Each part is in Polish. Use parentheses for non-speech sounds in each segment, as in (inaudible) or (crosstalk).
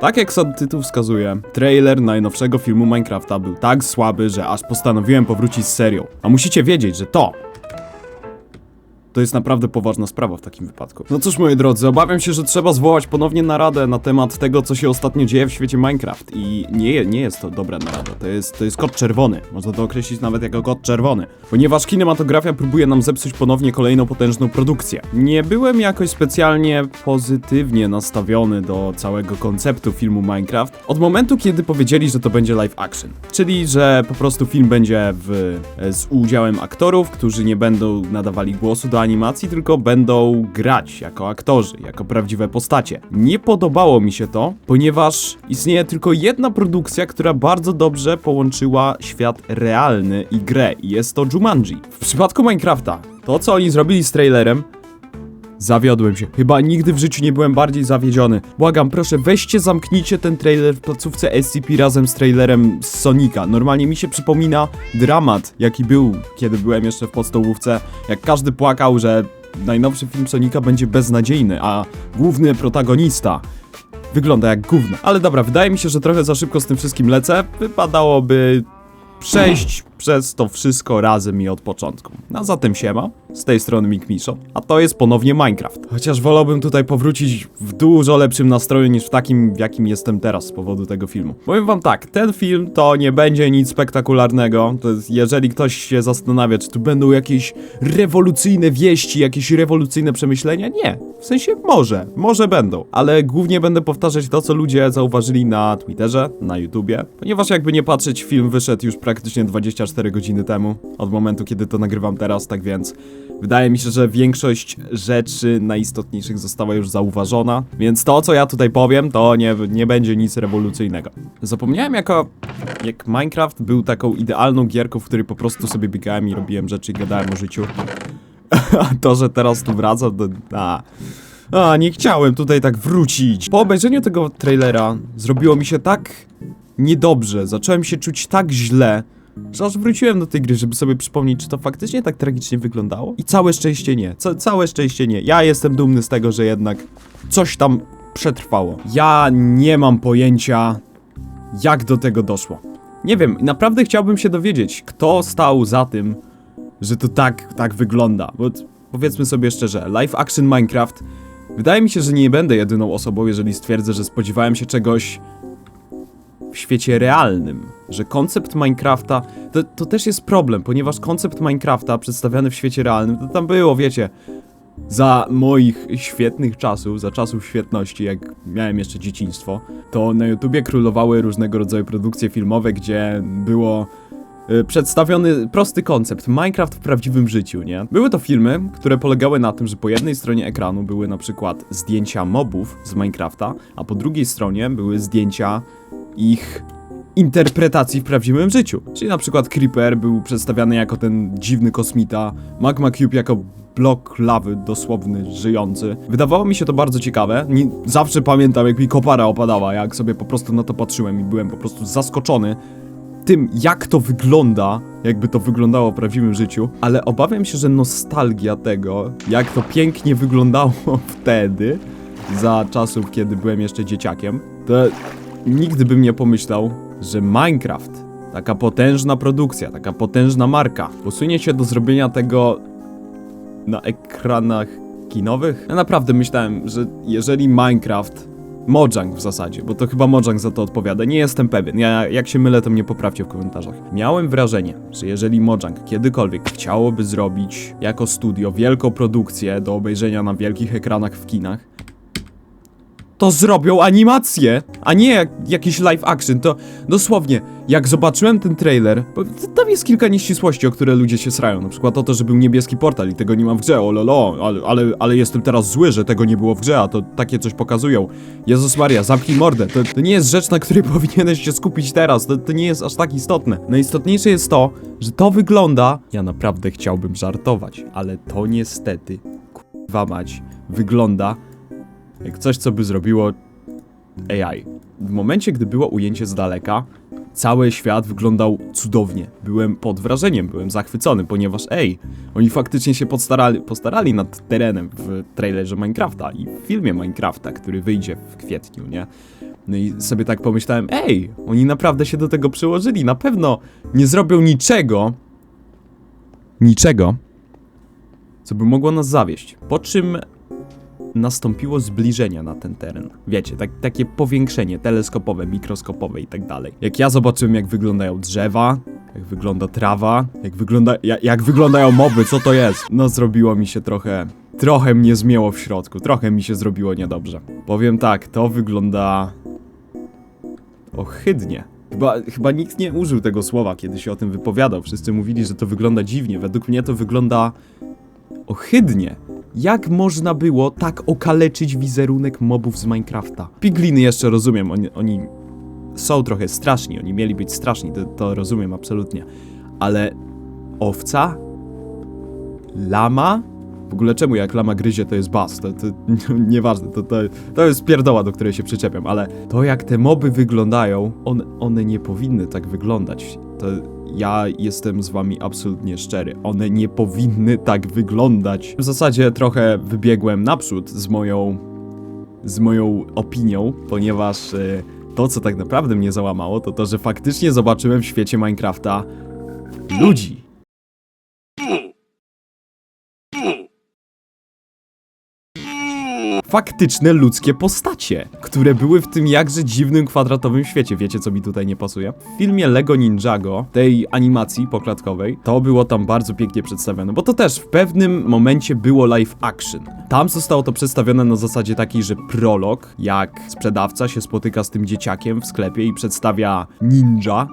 Tak jak sam tytuł wskazuje, trailer najnowszego filmu Minecrafta był tak słaby, że aż postanowiłem powrócić z serią. A musicie wiedzieć, że to to jest naprawdę poważna sprawa w takim wypadku. No cóż, moi drodzy, obawiam się, że trzeba zwołać ponownie naradę na temat tego, co się ostatnio dzieje w świecie Minecraft. I nie, nie jest to dobra narada, to jest, to jest kod czerwony. Można to określić nawet jako kod czerwony. Ponieważ kinematografia próbuje nam zepsuć ponownie kolejną potężną produkcję. Nie byłem jakoś specjalnie pozytywnie nastawiony do całego konceptu filmu Minecraft od momentu, kiedy powiedzieli, że to będzie live action. Czyli, że po prostu film będzie w, z udziałem aktorów, którzy nie będą nadawali głosu do animacji, tylko będą grać jako aktorzy, jako prawdziwe postacie. Nie podobało mi się to, ponieważ istnieje tylko jedna produkcja, która bardzo dobrze połączyła świat realny i grę, i jest to Jumanji. W przypadku Minecrafta, to co oni zrobili z trailerem, Zawiodłem się. Chyba nigdy w życiu nie byłem bardziej zawiedziony. Błagam, proszę, weźcie, zamknijcie ten trailer w placówce SCP razem z trailerem z Sonika. Normalnie mi się przypomina dramat, jaki był, kiedy byłem jeszcze w podstawówce. Jak każdy płakał, że najnowszy film Sonika będzie beznadziejny, a główny protagonista wygląda jak gówno. Ale dobra, wydaje mi się, że trochę za szybko z tym wszystkim lecę. Wypadałoby przejść przez to wszystko razem i od początku. A zatem siema, z tej strony Mikmiszo, a to jest ponownie Minecraft. Chociaż wolałbym tutaj powrócić w dużo lepszym nastroju niż w takim, w jakim jestem teraz z powodu tego filmu. Powiem wam tak, ten film to nie będzie nic spektakularnego, jest, jeżeli ktoś się zastanawia, czy tu będą jakieś rewolucyjne wieści, jakieś rewolucyjne przemyślenia, nie. W sensie może, może będą, ale głównie będę powtarzać to, co ludzie zauważyli na Twitterze, na YouTubie, ponieważ jakby nie patrzeć, film wyszedł już praktycznie 24 godziny temu, od momentu, kiedy to nagrywam teraz, tak więc wydaje mi się, że większość rzeczy najistotniejszych została już zauważona, więc to, co ja tutaj powiem, to nie, nie będzie nic rewolucyjnego. Zapomniałem jako, jak Minecraft był taką idealną gierką, w której po prostu sobie biegałem i robiłem rzeczy i gadałem o życiu. (laughs) A to, że teraz tu wracam, to... A. A, nie chciałem tutaj tak wrócić. Po obejrzeniu tego trailera zrobiło mi się tak niedobrze, zacząłem się czuć tak źle, że aż wróciłem do tej gry, żeby sobie przypomnieć, czy to faktycznie tak tragicznie wyglądało. I całe szczęście nie. Ca całe szczęście nie. Ja jestem dumny z tego, że jednak coś tam przetrwało. Ja nie mam pojęcia, jak do tego doszło. Nie wiem, naprawdę chciałbym się dowiedzieć, kto stał za tym, że to tak, tak wygląda. Bo powiedzmy sobie szczerze, live action Minecraft. Wydaje mi się, że nie będę jedyną osobą, jeżeli stwierdzę, że spodziewałem się czegoś w świecie realnym, że koncept Minecrafta to, to też jest problem, ponieważ koncept Minecrafta przedstawiany w świecie realnym, to tam było, wiecie, za moich świetnych czasów, za czasów świetności, jak miałem jeszcze dzieciństwo, to na YouTubie królowały różnego rodzaju produkcje filmowe, gdzie było przedstawiony prosty koncept Minecraft w prawdziwym życiu, nie? Były to filmy, które polegały na tym, że po jednej stronie ekranu były na przykład zdjęcia mobów z Minecrafta, a po drugiej stronie były zdjęcia ich interpretacji w prawdziwym życiu. Czyli na przykład Creeper był przedstawiany jako ten dziwny kosmita, Magma Cube jako blok lawy dosłowny, żyjący. Wydawało mi się to bardzo ciekawe. Nie, zawsze pamiętam, jak mi kopara opadała, jak sobie po prostu na to patrzyłem i byłem po prostu zaskoczony tym, jak to wygląda, jakby to wyglądało w prawdziwym życiu, ale obawiam się, że nostalgia tego, jak to pięknie wyglądało (laughs) wtedy, za czasów, kiedy byłem jeszcze dzieciakiem, to nigdy bym nie pomyślał, że Minecraft, taka potężna produkcja, taka potężna marka, posunie się do zrobienia tego na ekranach kinowych. Ja naprawdę myślałem, że jeżeli Minecraft, Mojang w zasadzie, bo to chyba Mojang za to odpowiada, nie jestem pewien, ja, jak się mylę to mnie poprawcie w komentarzach. Miałem wrażenie, że jeżeli Mojang kiedykolwiek chciałoby zrobić jako studio wielką produkcję do obejrzenia na wielkich ekranach w kinach, to zrobią animację, a nie jak, jakiś live action. To dosłownie, jak zobaczyłem ten trailer, bo tam jest kilka nieścisłości, o które ludzie się srają. Na przykład o to, że był niebieski portal i tego nie mam w grze, o lolo, ale, ale, ale jestem teraz zły, że tego nie było w grze, a to takie coś pokazują. Jezus Maria, zamknij mordę. To, to nie jest rzecz, na której (laughs) powinieneś się skupić teraz. To, to nie jest aż tak istotne. Najistotniejsze jest to, że to wygląda... Ja naprawdę chciałbym żartować, ale to niestety, kurwa mać, wygląda coś, co by zrobiło AI. W momencie, gdy było ujęcie z daleka, cały świat wyglądał cudownie. Byłem pod wrażeniem, byłem zachwycony, ponieważ ej, oni faktycznie się postarali, postarali nad terenem w trailerze Minecrafta i w filmie Minecrafta, który wyjdzie w kwietniu, nie? No i sobie tak pomyślałem, ej, oni naprawdę się do tego przyłożyli, na pewno nie zrobią niczego, niczego, co by mogło nas zawieść. Po czym nastąpiło zbliżenie na ten teren. Wiecie, tak, takie powiększenie teleskopowe, mikroskopowe i tak dalej. Jak ja zobaczyłem, jak wyglądają drzewa, jak wygląda trawa, jak, wygląda, jak, jak wyglądają moby, co to jest? No zrobiło mi się trochę... Trochę mnie zmięło w środku, trochę mi się zrobiło niedobrze. Powiem tak, to wygląda... Ohydnie. Chyba, chyba nikt nie użył tego słowa, kiedy się o tym wypowiadał. Wszyscy mówili, że to wygląda dziwnie. Według mnie to wygląda ohydnie. Jak można było tak okaleczyć wizerunek mobów z Minecrafta? Pigliny jeszcze rozumiem, oni, oni są trochę straszni, oni mieli być straszni, to, to rozumiem absolutnie. Ale owca? Lama? W ogóle czemu jak lama gryzie to jest bas? To, to (laughs) nieważne, to, to, to jest pierdoła, do której się przyczepiam, ale to jak te moby wyglądają, on, one nie powinny tak wyglądać. To ja jestem z wami absolutnie szczery. One nie powinny tak wyglądać. W zasadzie trochę wybiegłem naprzód z moją z moją opinią, ponieważ e, to, co tak naprawdę mnie załamało, to to, że faktycznie zobaczyłem w świecie Minecrafta ludzi. Faktyczne ludzkie postacie, które były w tym jakże dziwnym kwadratowym świecie. Wiecie, co mi tutaj nie pasuje? W filmie Lego Ninjago, tej animacji poklatkowej, to było tam bardzo pięknie przedstawione, bo to też w pewnym momencie było live action. Tam zostało to przedstawione na zasadzie takiej, że prolog, jak sprzedawca się spotyka z tym dzieciakiem w sklepie i przedstawia ninja,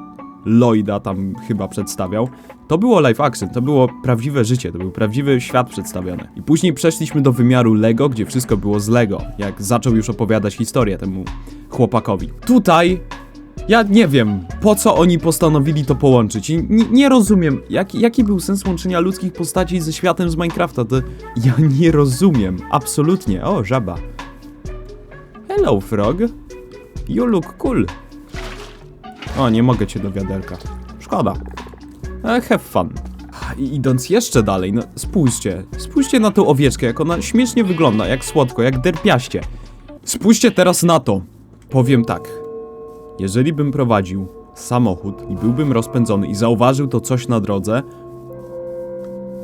Lloyda tam chyba przedstawiał. To było live action, to było prawdziwe życie, to był prawdziwy świat przedstawiony. I później przeszliśmy do wymiaru Lego, gdzie wszystko było z Lego, jak zaczął już opowiadać historię temu chłopakowi. Tutaj ja nie wiem, po co oni postanowili to połączyć i nie, rozumiem, jaki, jaki był sens łączenia ludzkich postaci ze światem z Minecrafta, to ja nie rozumiem, absolutnie. O, żaba. Hello, frog. You look cool. O, nie mogę cię do wiaderka. Szkoda. E, have fun. I idąc jeszcze dalej, no spójrzcie, spójrzcie na tą owieczkę, jak ona śmiesznie wygląda, jak słodko, jak derpiaście. Spójrzcie teraz na to. Powiem tak. Jeżeli bym prowadził samochód i byłbym rozpędzony i zauważył to coś na drodze,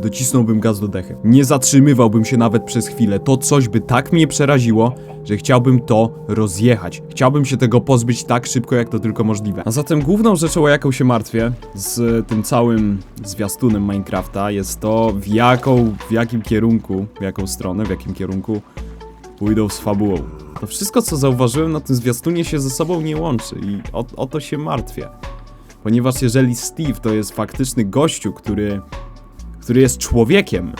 docisnąłbym gaz do dechy. Nie zatrzymywałbym się nawet przez chwilę. To coś by tak mnie przeraziło, że chciałbym to rozjechać. Chciałbym się tego pozbyć tak szybko, jak to tylko możliwe. A zatem główną rzeczą, o jaką się martwię z tym całym zwiastunem Minecrafta, jest to w jaką, w jakim kierunku, w jaką stronę, w jakim kierunku pójdą z fabułą. To wszystko, co zauważyłem na tym zwiastunie się ze sobą nie łączy i o, o to się martwię. Ponieważ jeżeli Steve to jest faktyczny gościu, który który jest człowiekiem,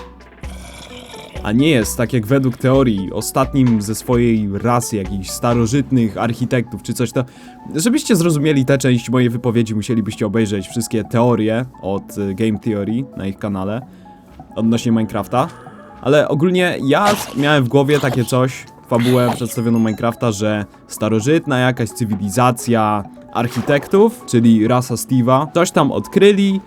a nie jest, tak jak według teorii, ostatnim ze swojej rasy jakichś starożytnych architektów czy coś, to żebyście zrozumieli tę część mojej wypowiedzi, musielibyście obejrzeć wszystkie teorie od y, Game Theory na ich kanale odnośnie Minecrafta. Ale ogólnie ja miałem w głowie takie coś, fabułę przedstawioną Minecrafta, że starożytna jakaś cywilizacja architektów, czyli rasa Steve'a, coś tam odkryli,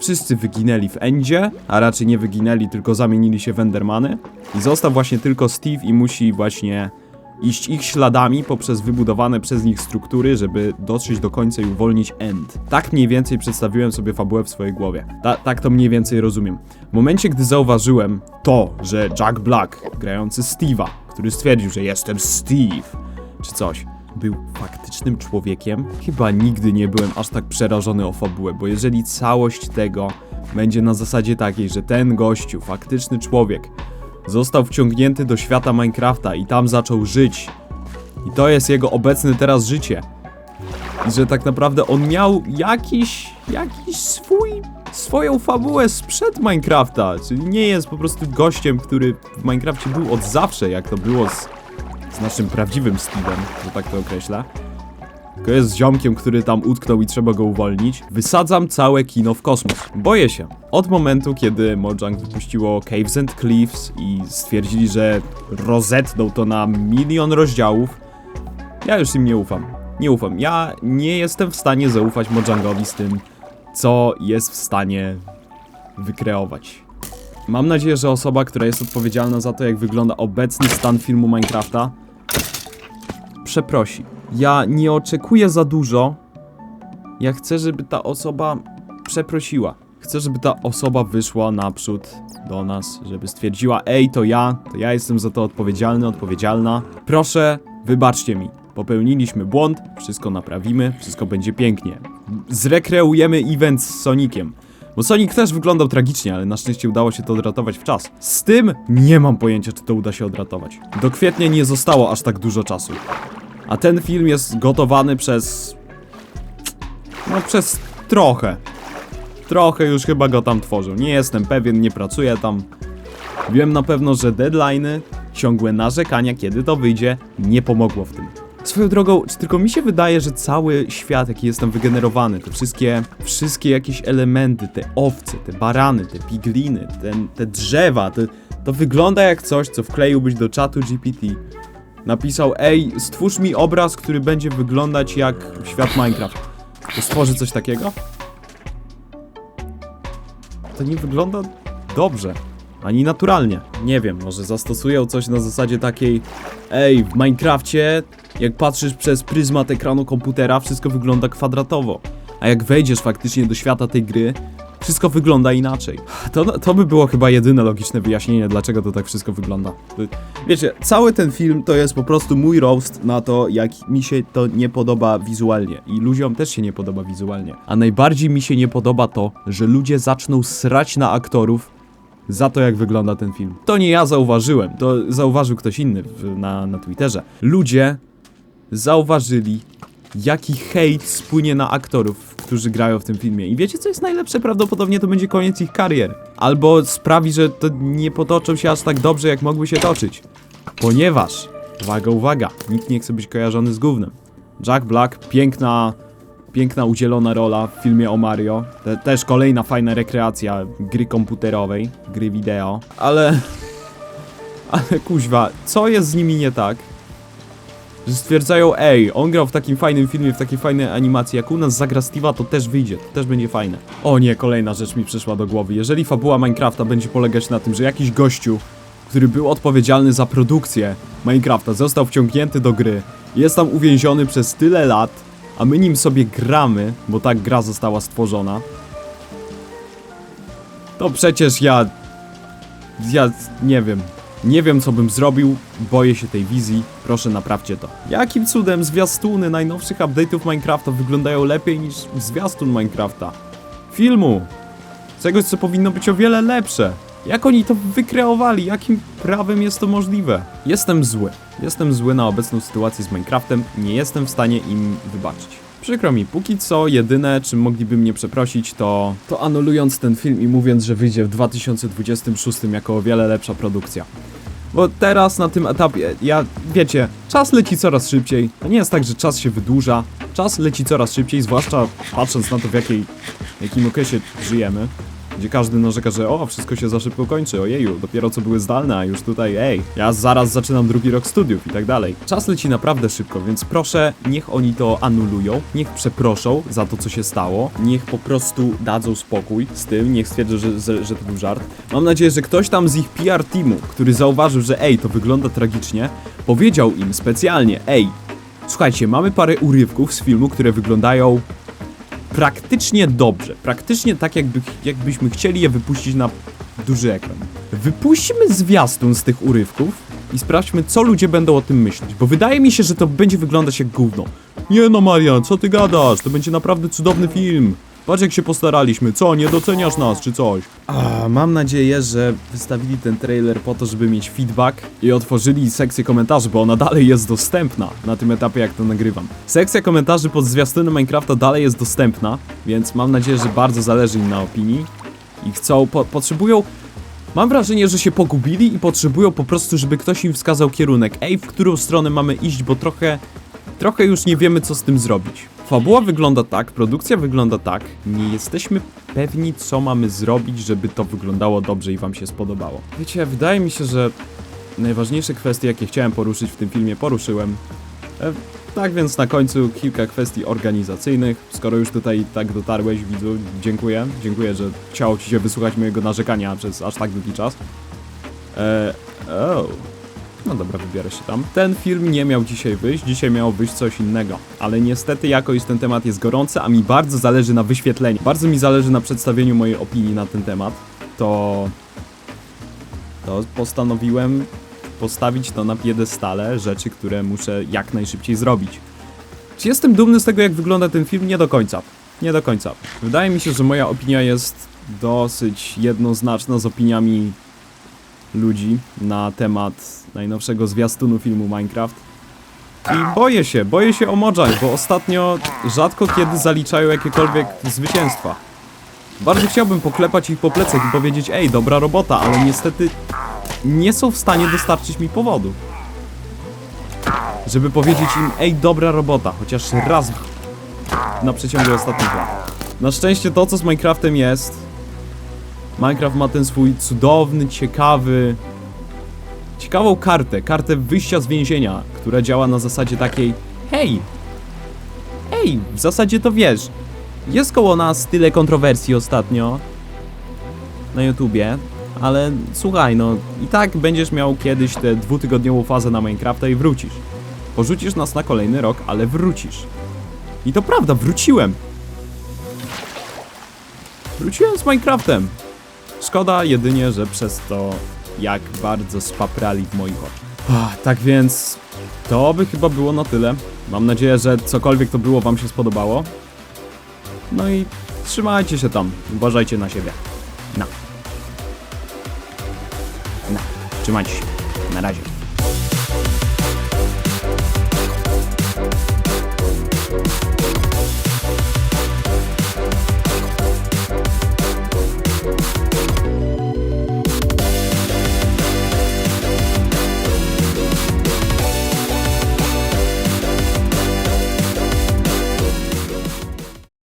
Wszyscy wyginęli w Endzie, a raczej nie wyginęli, tylko zamienili się w Endermany. I został właśnie tylko Steve i musi właśnie iść ich śladami poprzez wybudowane przez nich struktury, żeby dotrzeć do końca i uwolnić End. Tak mniej więcej przedstawiłem sobie fabułę w swojej głowie. Ta, tak to mniej więcej rozumiem. W momencie, gdy zauważyłem to, że Jack Black, grający Steve'a, który stwierdził, że jestem Steve, czy coś, był faktycznym człowiekiem, chyba nigdy nie byłem aż tak przerażony o fabułę, bo jeżeli całość tego będzie na zasadzie takiej, że ten gościu, faktyczny człowiek, został wciągnięty do świata Minecrafta i tam zaczął żyć, i to jest jego obecne teraz życie, i że tak naprawdę on miał jakiś, jakiś swój, swoją fabułę sprzed Minecrafta, czyli nie jest po prostu gościem, który w Minecrafcie był od zawsze, jak to było z z naszym prawdziwym Steve'em, że tak to określę. Tylko jest ziomkiem, który tam utknął i trzeba go uwolnić. Wysadzam całe kino w kosmos. Boję się. Od momentu, kiedy Mojang wypuściło Caves and Cliffs i stwierdzili, że rozetną to na milion rozdziałów, ja już im nie ufam. Nie ufam. Ja nie jestem w stanie zaufać Mojangowi z tym, co jest w stanie wykreować. Mam nadzieję, że osoba, która jest odpowiedzialna za to, jak wygląda obecny stan filmu Minecrafta, przeprosi. Ja nie oczekuję za dużo. Ja chcę, żeby ta osoba przeprosiła. Chcę, żeby ta osoba wyszła naprzód do nas, żeby stwierdziła: Ej, to ja, to ja jestem za to odpowiedzialny, odpowiedzialna. Proszę, wybaczcie mi. Popełniliśmy błąd, wszystko naprawimy, wszystko będzie pięknie. Zrekreujemy event z Soniciem. Bo Sonic też wyglądał tragicznie, ale na szczęście udało się to odratować w czas. Z tym nie mam pojęcia, czy to uda się odratować. Do kwietnia nie zostało aż tak dużo czasu. A ten film jest gotowany przez. No, przez trochę. Trochę już chyba go tam tworzą. Nie jestem pewien, nie pracuję tam. Wiem na pewno, że deadline'y, ciągłe narzekania, kiedy to wyjdzie, nie pomogło w tym. Swoją drogą, czy tylko mi się wydaje, że cały świat, jaki jest tam wygenerowany, te wszystkie, wszystkie jakieś elementy, te owce, te barany, te pigliny, ten, te drzewa, te, to wygląda jak coś, co wkleiłbyś do czatu GPT. Napisał, ej, stwórz mi obraz, który będzie wyglądać jak świat Minecraft. To stworzy coś takiego? To nie wygląda dobrze. Ani naturalnie. Nie wiem, może zastosują coś na zasadzie takiej Ej, w Minecrafcie, jak patrzysz przez pryzmat ekranu komputera, wszystko wygląda kwadratowo. A jak wejdziesz faktycznie do świata tej gry, wszystko wygląda inaczej. To, to by było chyba jedyne logiczne wyjaśnienie, dlaczego to tak wszystko wygląda. Wiecie, cały ten film to jest po prostu mój roast na to, jak mi się to nie podoba wizualnie. I ludziom też się nie podoba wizualnie. A najbardziej mi się nie podoba to, że ludzie zaczną srać na aktorów za to, jak wygląda ten film. To nie ja zauważyłem, to zauważył ktoś inny w, na, na Twitterze. Ludzie zauważyli, jaki hejt spłynie na aktorów, którzy grają w tym filmie. I wiecie, co jest najlepsze? Prawdopodobnie to będzie koniec ich karier. Albo sprawi, że to nie potoczą się aż tak dobrze, jak mogły się toczyć. Ponieważ, uwaga, uwaga, nikt nie chce być kojarzony z gównem. Jack Black, piękna, piękna udzielona rola w filmie o Mario. Te, też kolejna fajna rekreacja gry komputerowej, gry wideo. Ale, (laughs) ale kuźwa, co jest z nimi nie tak? Że stwierdzają, ej, on grał w takim fajnym filmie, w takiej fajnej animacji, jak u nas zagra Steve'a, to też wyjdzie, to też będzie fajne. O nie, kolejna rzecz mi przyszła do głowy. Jeżeli fabuła Minecrafta będzie polegać na tym, że jakiś gościu, który był odpowiedzialny za produkcję Minecrafta, został wciągnięty do gry, jest tam uwięziony przez tyle lat, a my nim sobie gramy, bo tak gra została stworzona, to przecież ja... Ja nie wiem. Nie wiem, co bym zrobił, boję się tej wizji, proszę naprawcie to. Jakim cudem zwiastuny najnowszych update'ów Minecrafta wyglądają lepiej niż zwiastun Minecrafta? Filmu! Czegoś, co powinno być o wiele lepsze. Jak oni to wykreowali? Jakim prawem jest to możliwe? Jestem zły. Jestem zły na obecną sytuację z Minecraftem, nie jestem w stanie im wybaczyć. Przykro mi, póki co jedyne, czym mogliby mnie przeprosić, to, to anulując ten film i mówiąc, że wyjdzie w 2026 jako o wiele lepsza produkcja. Bo teraz na tym etapie, ja, wiecie, czas leci coraz szybciej. To nie jest tak, że czas się wydłuża. Czas leci coraz szybciej, zwłaszcza patrząc na to, w jakiej, jakim okresie żyjemy. Gdzie każdy narzeka, że o, wszystko się za szybko kończy, ojeju, dopiero co były zdalne, a już tutaj, ej, ja zaraz zaczynam drugi rok studiów i tak dalej. Czas leci naprawdę szybko, więc proszę, niech oni to anulują, niech przeproszą za to, co się stało, niech po prostu dadzą spokój z tym, niech stwierdzą, że, że, że to był żart. Mam nadzieję, że ktoś tam z ich PR teamu, który zauważył, że ej, to wygląda tragicznie, powiedział im specjalnie, ej, słuchajcie, mamy parę urywków z filmu, które wyglądają praktycznie dobrze. Praktycznie tak, jakby, jakbyśmy chcieli je wypuścić na duży ekran. Wypuśćmy zwiastun z tych urywków i sprawdźmy, co ludzie będą o tym myśleć, bo wydaje mi się, że to będzie wyglądać jak gówno. Nie no, Marian, co ty gadasz? To będzie naprawdę cudowny film. Patrz jak się postaraliśmy, co, nie doceniasz nas, czy coś? A, mam nadzieję, że wystawili ten trailer po to, żeby mieć feedback i otworzyli sekcję komentarzy, bo ona dalej jest dostępna na tym etapie, jak to nagrywam. Sekcja komentarzy pod zwiastunem Minecrafta dalej jest dostępna, więc mam nadzieję, że bardzo zależy im na opinii i chcą, po, potrzebują Mam wrażenie, że się pogubili i potrzebują po prostu, żeby ktoś im wskazał kierunek. Ej, w którą stronę mamy iść, bo trochę, trochę już nie wiemy, co z tym zrobić. Fabuła wygląda tak, produkcja wygląda tak. Nie jesteśmy pewni, co mamy zrobić, żeby to wyglądało dobrze i wam się spodobało. Wiecie, wydaje mi się, że najważniejsze kwestie, jakie chciałem poruszyć w tym filmie, poruszyłem. E, tak więc na końcu kilka kwestii organizacyjnych. Skoro już tutaj tak dotarłeś, widzu, dziękuję. Dziękuję, że chciało ci się wysłuchać mojego narzekania przez aż tak długi czas. E, oh. Dobra, wybiorę się tam. Ten film nie miał dzisiaj wyjść, dzisiaj miało wyjść coś innego. Ale niestety jakoś ten temat jest gorący, a mi bardzo zależy na wyświetleniu. Bardzo mi zależy na przedstawieniu mojej opinii na ten temat. To... To postanowiłem postawić to na piedestale rzeczy, które muszę jak najszybciej zrobić. Czy jestem dumny z tego, jak wygląda ten film? Nie do końca. Nie do końca. Wydaje mi się, że moja opinia jest dosyć jednoznaczna z opiniami ludzi na temat najnowszego zwiastunu filmu Minecraft. I boję się, boję się o Mojang, bo ostatnio rzadko kiedy zaliczają jakiekolwiek zwycięstwa. Bardzo chciałbym poklepać ich po plecach i powiedzieć, ej, dobra robota, ale niestety nie są w stanie dostarczyć mi powodu. Żeby powiedzieć im, ej, dobra robota, chociaż raz na przeciągu ostatnich lat. Na szczęście to, co z Minecraftem jest, Minecraft ma ten swój cudowny, ciekawy, ciekawą kartę, kartę wyjścia z więzienia, która działa na zasadzie takiej, hej, ej, w zasadzie to wiesz, jest koło nas tyle kontrowersji ostatnio na YouTubie, ale słuchaj, no i tak będziesz miał kiedyś tę dwutygodniową fazę na Minecrafta i wrócisz. Porzucisz nas na kolejny rok, ale wrócisz. I to prawda, wróciłem. Wróciłem z Minecraftem. Szkoda jedynie, że przez to jak bardzo spaprali w moich oczach. Ach, Tak więc to by chyba było na tyle. Mam nadzieję, że cokolwiek to było wam się spodobało. No i trzymajcie się tam. Uważajcie na siebie. No. No. Trzymajcie się. Na razie.